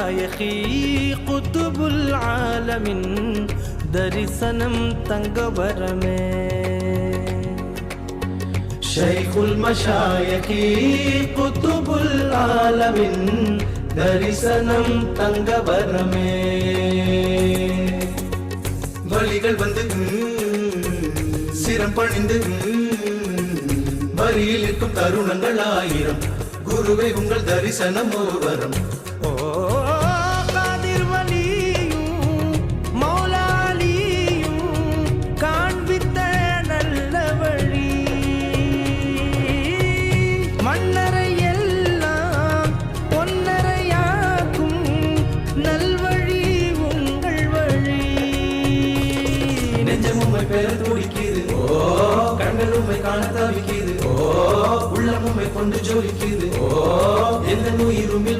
நாயகி குத்துபுல் ஆலமின் தரிசனம் தங்கவரமே ஷைகுல் மஷாயகி குத்துபுல் ஆலமின் தரிசனம் தங்கவரமே வழிகள் வந்து சிரம் பணிந்து வரியில் இருக்கும் தருணங்கள் ஆயிரம். குருவை உங்கள் தரிசனம் ஒரு வரம் கொண்டு ஜோலிக்குது. ஓ எந்த உம்மை